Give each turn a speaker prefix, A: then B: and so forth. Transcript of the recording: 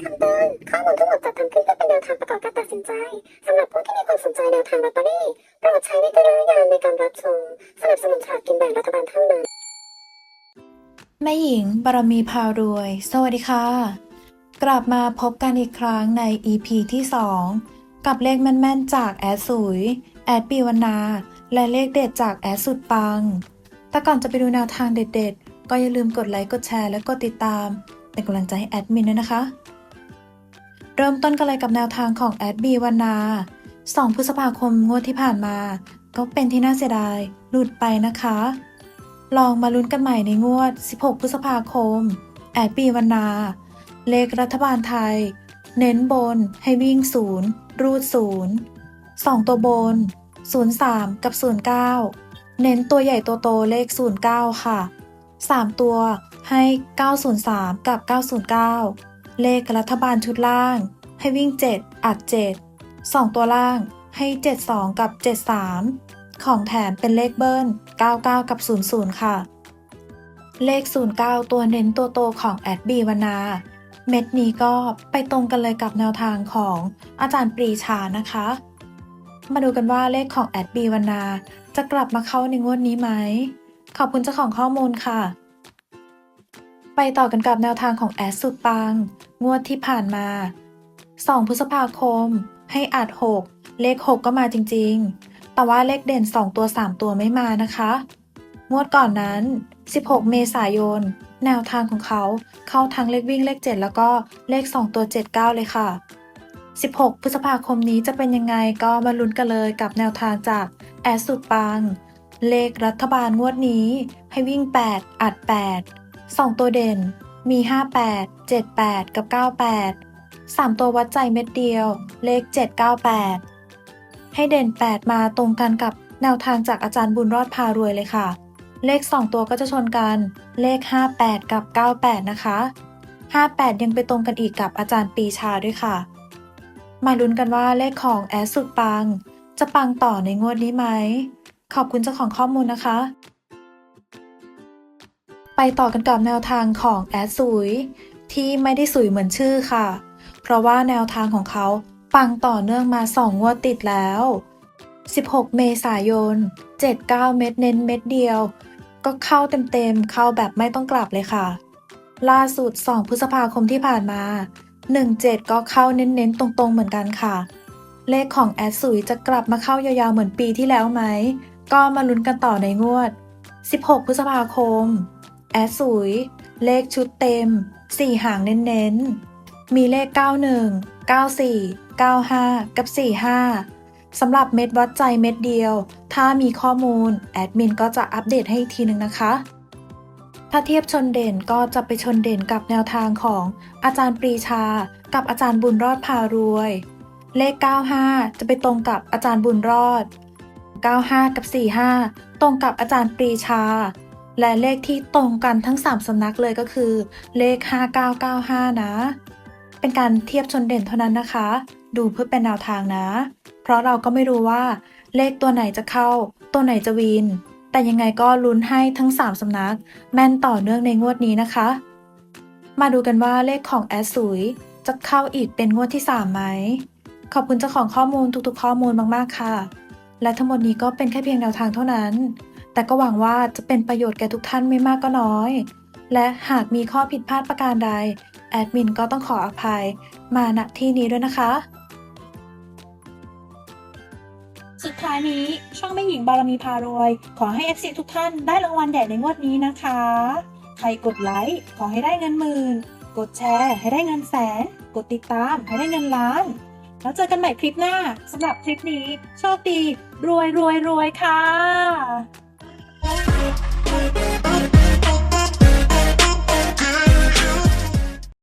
A: คำเตือนข้อมูลทั้งหมดจัดทำขึ้นเพื่อเป็นแนวทางประกอบการตัดสินใจสำหรับผู้ที่มีความสนใจแนวทางลอตเตอรี่โปรดใช้วิจารณญาณในการรับชมสนับสนุนฉลากกินแบ่งรัฐบาลเท่านั้น
B: แม่หญิงบารมีพารวย สวัสดีค่ะ กลับมาพบกันอีกครั้งใน EP ที่ 2 กับเลขแม่นๆจากแอดสุย แอดปีวนนา และเลขเด็ดจากแอดสุดปัง แต่ก่อนจะไปดูแนวทางเด็ดๆ ก็อย่าลืมกดไลค์ กดแชร์ และกดติดตาม เป็นกำลังใจให้แอดมินด้วยนะคะ เริ่มต้นกันเลยกับแนวทางของแอดบีวันนา 2 พฤษภาคมงวดที่ผ่านมา ก็เป็นที่น่าเสียดาย หลุดไปนะคะ ลองมาลุ้นกันใหม่ในงวด 16 พฤษภาคม แอดปีวันนา เลขรัฐบาลไทย เน้นบน ให้วิ่ง0รูด0 2ตัวบน 03 กับ 09 เน้นตัวใหญ่ตัวโตเลข 09 ค่ะ 3 ตัวให้ 903 กับ 909 เลขรัฐบาลชุดล่าง ให้วิ่ง 7 อัด 7 2 ตัวล่างให้ 72 กับ 73 ของแถมเป็นเลขเบิ้ล 99 กับ 00 ค่ะ เลข 09 ตัวเน้นตัวโตของแอดบีวนา เม็ดนี้ก็ไปตรงกันเลยกับแนวทางของอาจารย์ปรีชานะคะ มาดูกันว่าเลขของแอดบีวนา จะกลับมาเข้าในงวดนี้ไหม ขอบคุณเจ้าของข้อมูลค่ะ ต่อกันกับแนวทางของแอดสุดปัง งวดที่ผ่านมา 2 พฤษภาคม ให้อัด 6 เลข 6 ก็มาจริงๆ แต่ว่าเลขเด่น 2 ตัว 3 ตัวไม่มานะคะ งวดก่อนนั้น 16 เมษายน แนวทางของเขาเข้าทั้งเลขวิ่งเลข 7 แล้วก็เลข 2 ตัว 79 เลยค่ะ 16 พฤษภาคมนี้จะเป็นยังไงก็มาลุ้นกันเลยกับแนวทางจากแอดสุดปัง เลขรัฐบาลงวดนี้ให้วิ่ง 8 อัด 8 2 ตัวเด่นมี 58 78 กับ 98 3 ตัววัดใจเม็ดเดียว เลข 798 ให้เด่น 8 มาตรงกันกับแนวทางจากอาจารย์บุญรอดพารวยเลยค่ะ เลข 2 ตัวก็จะชนกัน เลข 58 กับ 98 นะคะ 58 ยังไปตรงกันอีกกับอาจารย์ปีชาด้วยค่ะ มาลุ้นกันว่าเลขของแอสสุดปัง จะปังต่อในงวดนี้ไหม ขอบคุณเจ้าของข้อมูลนะคะ ไปต่อกันกับแนวทางของแอดสุย ที่ไม่ได้สุยเหมือนชื่อค่ะ เพราะว่าแนวทางของเขาปังต่อเนื่องมา2งวดติดแล้ว 16 เมษายน 79 เม็ดเน้นเม็ดเดียว ก็เข้าเต็มๆ เข้าแบบไม่ต้องกลับเลยค่ะ ล่าสุด 2 พฤษภาคมที่ผ่านมา 17 ก็เข้าเน้นๆ ตรงๆ เหมือนกันค่ะ เลขของแอดสุยจะกลับมาเข้ายาวๆ เหมือนปีที่แล้วไหม ก็มาลุ้นกันต่อในงวด 16 พฤษภาคม แอดสุย เลขชุดเต็ม4หางเน้นๆ มีเลข 91 94 95 กับ 45 สำหรับเม็ดวัดใจเม็ดเดียว ถ้ามีข้อมูล แอดมินก็จะอัปเดตให้อีกทีหนึ่งนะคะ ถ้าเทียบชนเด่นก็จะไปชนเด่นกับแนวทางของอาจารย์ปรีชา กับอาจารย์บุญรอดพารวย เลข 95 จะไปตรงกับอาจารย์บุญรอด 95 กับ 45 ตรงกับอาจารย์ปรีชา และเลขที่ตรงกันทั้ง 3 สำนักเลยก็คือ เลข 5995 นะ เป็นการเทียบชนเด่นเท่านั้นนะคะ ดูเพื่อเป็นแนวทางนะ เพราะเราก็ไม่รู้ว่า เลขตัวไหนจะเข้า ตัวไหนจะวิน แต่ยังไงก็ลุ้นให้ทั้ง 3 สำนัก แม่นต่อเนื่องในงวดนี้นะคะ มาดูกันว่าเลขของแอดสุยจะเข้าอีกเป็นงวดที่ 3 ไหม ขอบคุณเจ้าของข้อมูลทุกๆ ข้อมูลมากๆค่ะ และทั้งหมดนี้ก็เป็นแค่เพียงแนวทางเท่านั้น แต่ก็หวังว่าจะเป็นประโยชน์แก่ทุกท่านไม่มากก็น้อย และหากมีข้อผิดพลาดประการใด แอดมินก็ต้องขออภัย มาณที่นี้ด้วยนะคะ
C: สุดท้ายนี้ช่องแม่หญิงบารมีพารวย ขอให้ FC ทุกท่านได้รางวัลใหญ่ในงวดนี้นะคะ ใครกดไลค์ขอให้ได้เงินหมื่น กดแชร์ ให้ได้เงินแสน กดติดตามให้ได้เงินล้าน แล้วเจอกันใหม่คลิปหน้าสำหรับคลิปนี้โชคดี รวยรวยรวยค่ะ